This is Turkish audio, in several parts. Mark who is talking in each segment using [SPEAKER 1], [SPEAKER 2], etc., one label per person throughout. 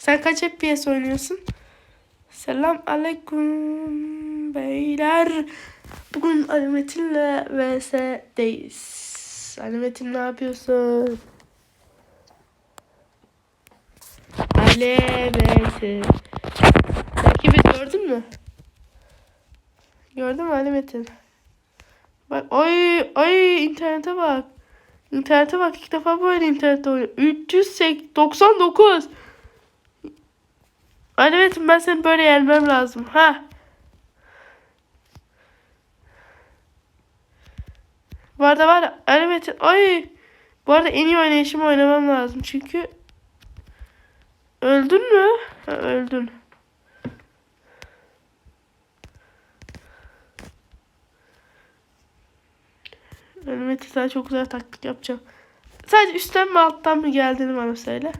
[SPEAKER 1] Sen kaç FPS oynuyorsun? Selam aleyküm beyler. Bugün Ali Metin'le VS'deyiz. Ali Metin ne yapıyorsun? Ali Metin. Rakibi gördün mü? Gördün mü Ali Metin? Bak ay ay internete bak. İnternete bak ilk defa böyle internette oynuyor. 399. Metin ben seni böyle yenmem lazım. Ha. Bu arada var ya ay. Bu arada en iyi oynayışımı oynamam lazım çünkü öldün mü? Ha, öldün. Ali Metin sana çok güzel taktik yapacağım. Sadece üstten mi alttan mı geldiğini bana söyle.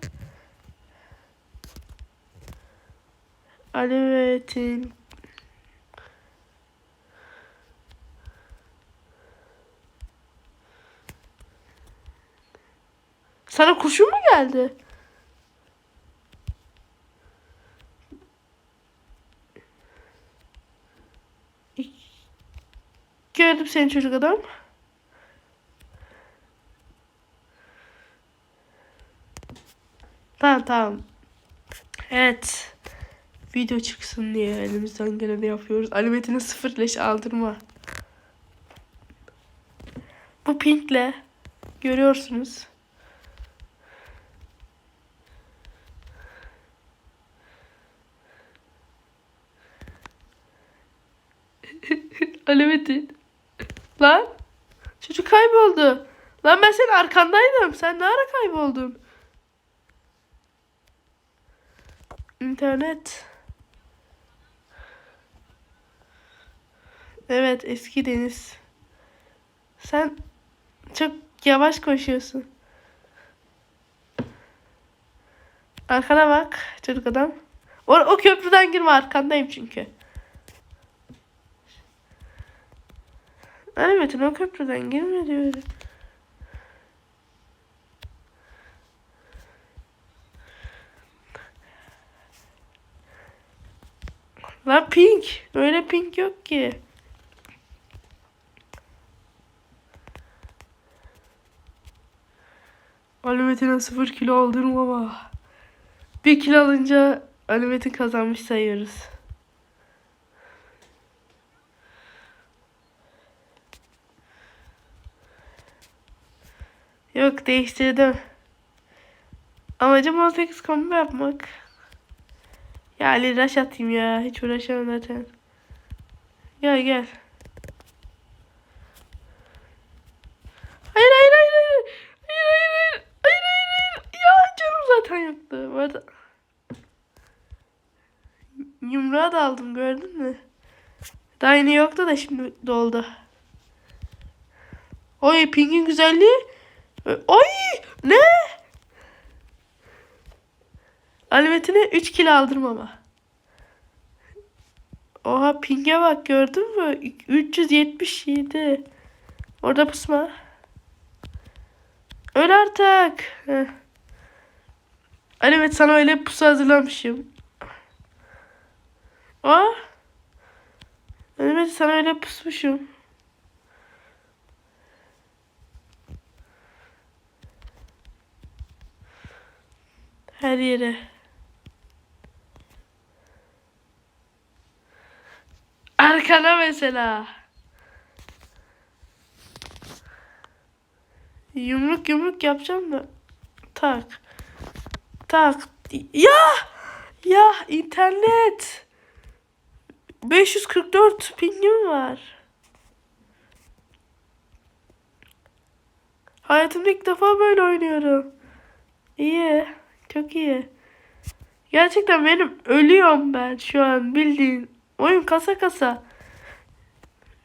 [SPEAKER 1] Ali Metin. Sana kurşun mu geldi? Gördüm seni çocuk adam. Tamam tamam. Evet. Video çıksın diye elimizden geleni yapıyoruz. Alimetine sıfır leş aldırma. Bu pinkle görüyorsunuz. Alimetin. Lan. Çocuk kayboldu. Lan ben senin arkandaydım. Sen ne ara kayboldun? İnternet. Evet eski deniz. Sen çok yavaş koşuyorsun. Arkana bak çocuk adam. O, o köprüden girme arkandayım çünkü. Ay Metin o köprüden girme diyorum. Lan pink. Öyle pink yok ki. Alimetine sıfır kilo aldım ama. Bir kilo alınca Alimet'i kazanmış sayıyoruz. Yok değiştirdim. Amacım 18 combo yapmak. Ya Ali rush atayım ya. Hiç uğraşamam zaten. Gel gel. Hayır. Hayır hayır hayır. Hayır hayır hayır. Ya yoktu. Bu arada. Yumruğa da aldım gördün mü? Daha yeni yoktu da şimdi doldu. Oy pingin güzelliği. Oy ne? Alimetine 3 kilo aldım ama. Oha pinge bak gördün mü? 377. Orada pusma. Öl artık. Heh. Alimet sana öyle pusu hazırlamışım. Aa. Alimet sana öyle pusmuşum. Her yere. Arkana mesela. Yumruk yumruk yapacağım da. Tak. Tak. Ya! Ya internet. 544 pingim var. Hayatımda ilk defa böyle oynuyorum. İyi. Çok iyi. Gerçekten benim ölüyorum ben şu an bildiğin. Oyun kasa kasa.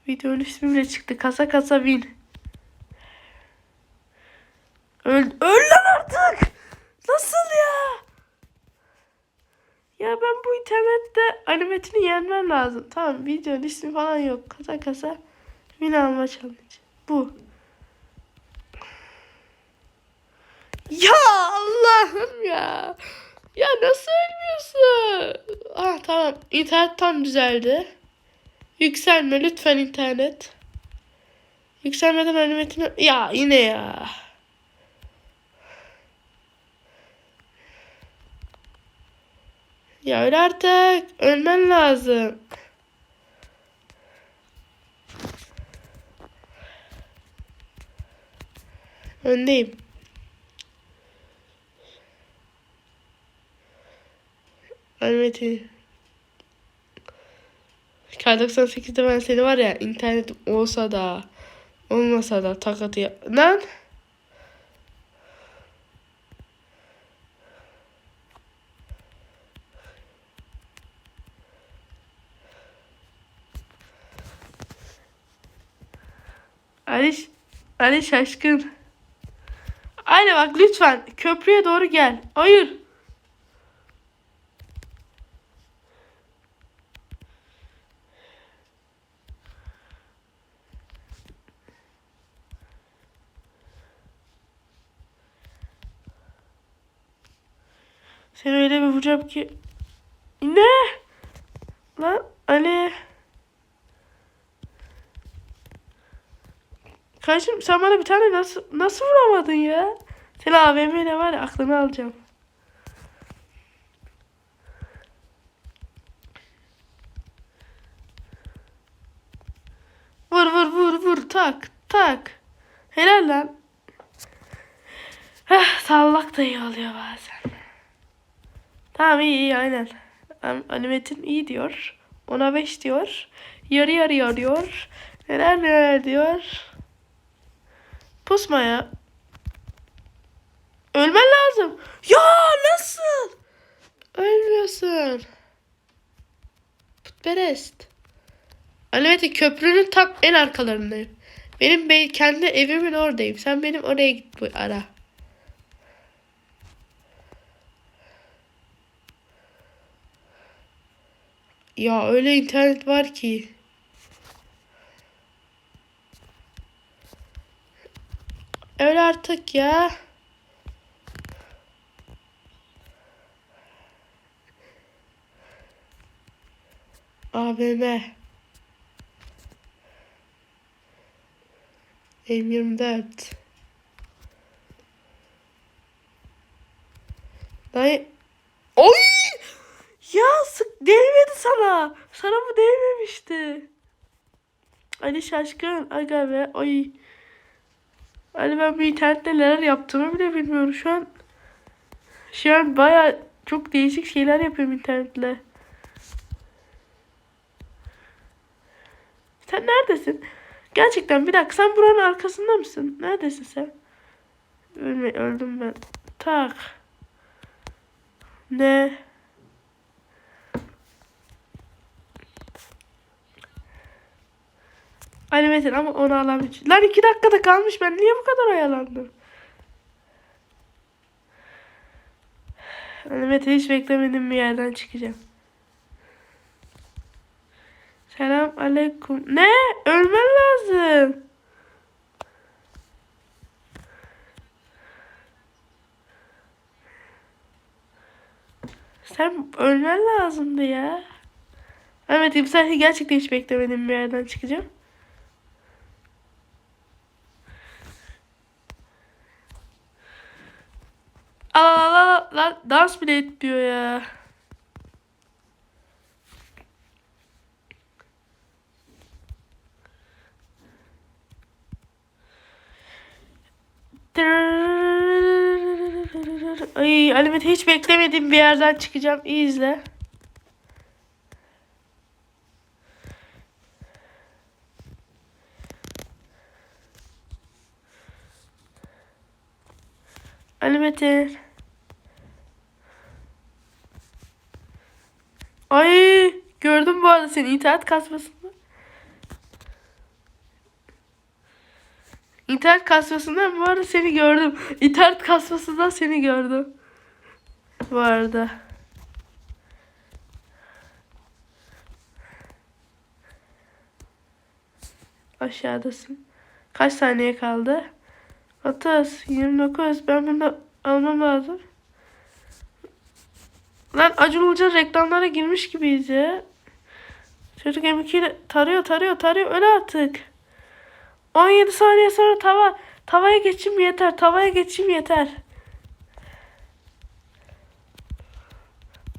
[SPEAKER 1] Videonun ismi bile çıktı. Kasa kasa win. Öl, öl lan artık. Nasıl ya? Ya ben internette animetini yenmem lazım. Tamam videonun ismi falan yok. Kasa kasa win alma challenge. Bu. Ya Allah'ım ya. Ya nasıl ölmüyorsun? Ah tamam. İnternet tam düzeldi. Yükselme lütfen internet. Yükselmeden animatini... Ya yine ya. Ya öyle artık. Ölmen lazım. Öndeyim. Animati. K98'de ben seni var ya internet olsa da olmasa da takatı yap... Lan! Ali, Ali şaşkın. Aynen bak lütfen köprüye doğru gel. Hayır. Seni öyle bir vuracağım ki. Ne? Lan Ali. Kardeşim sen bana bir tane nasıl nasıl vuramadın ya? Seni AVM'yle var ya aklını alacağım. Vur vur vur vur tak tak. Helal lan. Heh, sallak da iyi oluyor bazen. Tamam iyi iyi aynen. Animetin iyi diyor. Ona 5 diyor. Yarı yarı diyor. Neler neler diyor. Pusma ya. Ölmen lazım. Ya nasıl? Ölmüyorsun. Putperest. Animetin köprünün tam en arkalarındayım. Benim be kendi evimin oradayım. Sen benim oraya git bu ara. Ya öyle internet var ki. Öyle artık ya. AVM. M24. Dayı. Oy! Ya sık değmedi sana. Sana bu değmemişti. Ali şaşkın. Aga be. Oy. Ali ben bir internette neler yaptığımı bile bilmiyorum şu an. Şu an baya çok değişik şeyler yapıyorum internetle. Sen neredesin? Gerçekten bir dakika sen buranın arkasında mısın? Neredesin sen? Ölme, öldüm ben. Tak. Ne? Ali Metin ama onu alamayacağım. Lan iki dakikada kalmış ben niye bu kadar oyalandım? Ali Metin hiç beklemediğim bir yerden çıkacağım. Selam aleyküm. Ne? Ölmen lazım. Sen ölmen lazımdı ya. Evet sen gerçekten hiç beklemediğim bir yerden çıkacağım. Aa, la, la, la, dans bile etmiyor ya. Ay Alimet hiç beklemediğim bir yerden çıkacağım. İyi izle. Alimet'in. Ay gördüm bu arada seni internet kasmasında. İnternet kasmasından bu arada seni gördüm. İnternet kasmasından seni gördüm. Bu arada. Aşağıdasın. Kaç saniye kaldı? 30, 29. Ben bunu almam lazım. Lan Acun reklamlara girmiş gibiyiz ya. Çocuk M2 ile tarıyor tarıyor tarıyor öyle artık. 17 saniye sonra tava. Tavaya geçeyim yeter. Tavaya geçeyim yeter.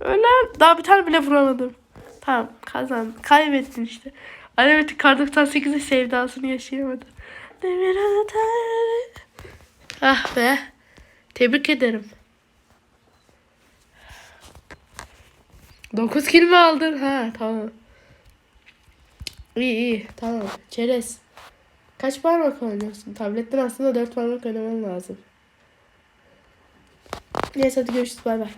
[SPEAKER 1] Öyle daha bir tane bile vuramadım. Tamam kazan. Kaybettin işte. Alevet'in Kar 98'in sevdasını yaşayamadı. Demir atar. Ah be. Tebrik ederim. 9 kill mi aldın? Ha tamam. İyi iyi tamam. Çerez. Kaç parmak oynuyorsun? Tabletten aslında 4 parmak oynaman lazım. Neyse hadi görüşürüz bay bay.